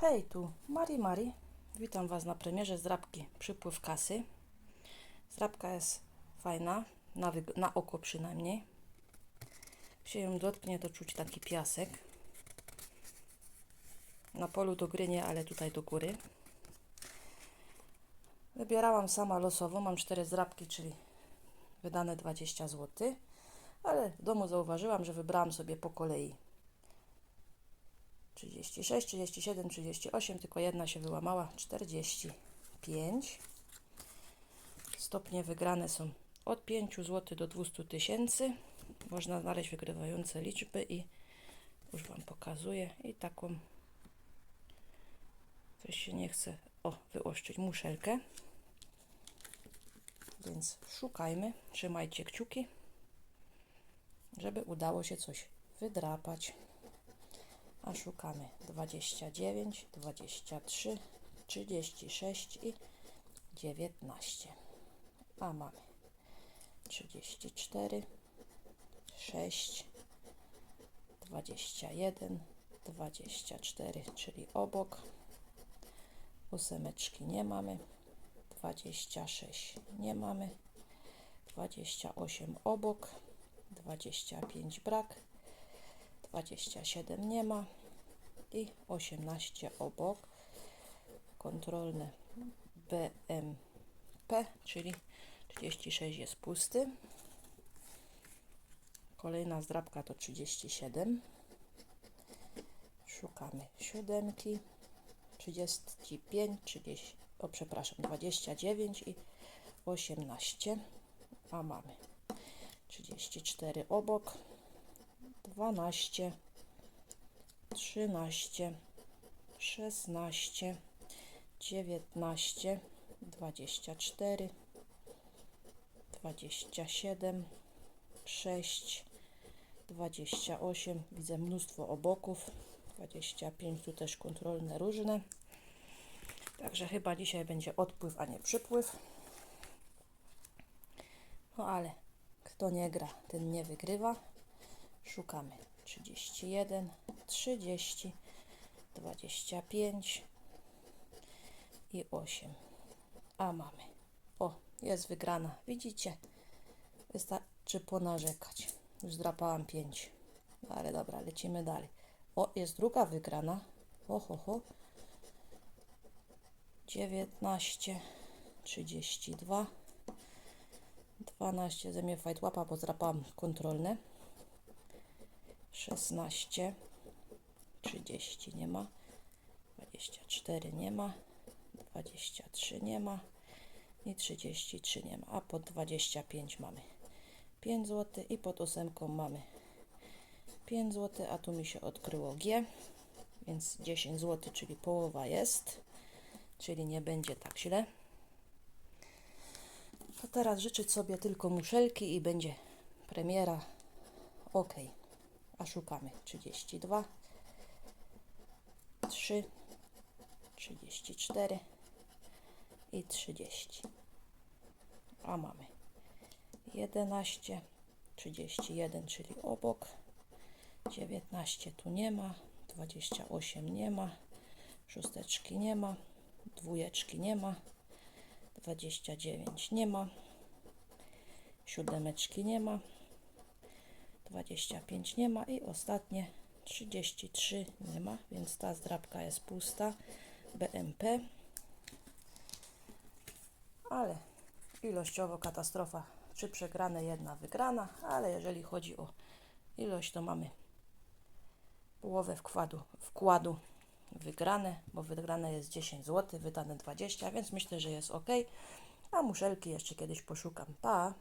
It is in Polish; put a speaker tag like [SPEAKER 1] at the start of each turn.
[SPEAKER 1] Hej, tu Mari Mari. Witam Was na premierze zdrabki Przypływ kasy. Zdrabka jest fajna, na, na oko przynajmniej. Jak się ją dotknie, to czuć taki piasek. Na polu do gry nie, ale tutaj do góry. Wybierałam sama losowo, mam cztery zdrabki, czyli wydane 20 zł. Ale w domu zauważyłam, że wybrałam sobie po kolei 36, 37, 38, tylko jedna się wyłamała, 45. Stopnie wygrane są od 5 zł do 200 tysięcy. Można znaleźć wygrywające liczby i już Wam pokazuję. I taką, coś się nie chce, o, wyoszczyć muszelkę. Więc szukajmy, trzymajcie kciuki, żeby udało się coś wydrapać a szukamy 29, 23, 36 i 19. A mamy 34, 6, 21, 24, czyli obok. Ósemeczki nie mamy. 26 nie mamy. 28 obok. 25 brak. 27 nie ma i 18 obok. Kontrolne BMP, czyli 36 jest pusty. Kolejna zdrabka to 37. Szukamy siódemki. 35, 30, o przepraszam, 29 i 18. A mamy 34 obok. 12, 13, 16, 19, 24, 27, 6, 28. Widzę mnóstwo oboków. 25 tu też kontrolne różne. Także chyba dzisiaj będzie odpływ, a nie przypływ. No ale kto nie gra, ten nie wygrywa. Szukamy 31, 30, 25 i 8. A mamy. O, jest wygrana. Widzicie? Wystarczy ponarzekać. Już zdrapałam 5. No ale dobra, lecimy dalej. O, jest druga wygrana. O, ho, ho. 19, 32, 12. Ze mnie fajt łapa, bo zdrapałam kontrolne. 16, 30 nie ma, 24 nie ma, 23 nie ma i 33 nie ma, a pod 25 mamy 5 zł i pod ósemką mamy 5 zł, a tu mi się odkryło G, więc 10 zł, czyli połowa jest, czyli nie będzie tak źle. To teraz życzyć sobie tylko muszelki i będzie premiera. Ok a szukamy. 32, 3, 34 i 30. A mamy 11, 31, czyli obok, 19 tu nie ma, 28 nie ma, szósteczki nie ma, dwójeczki nie ma, 29 nie ma, siódemeczki nie ma, 25 nie ma i ostatnie 33 nie ma, więc ta zdrabka jest pusta. BMP. Ale ilościowo katastrofa. Trzy przegrane, jedna wygrana, ale jeżeli chodzi o ilość, to mamy połowę wkładu, wkładu wygrane, bo wygrane jest 10 zł, wydane 20, więc myślę, że jest ok. A muszelki jeszcze kiedyś poszukam. Pa!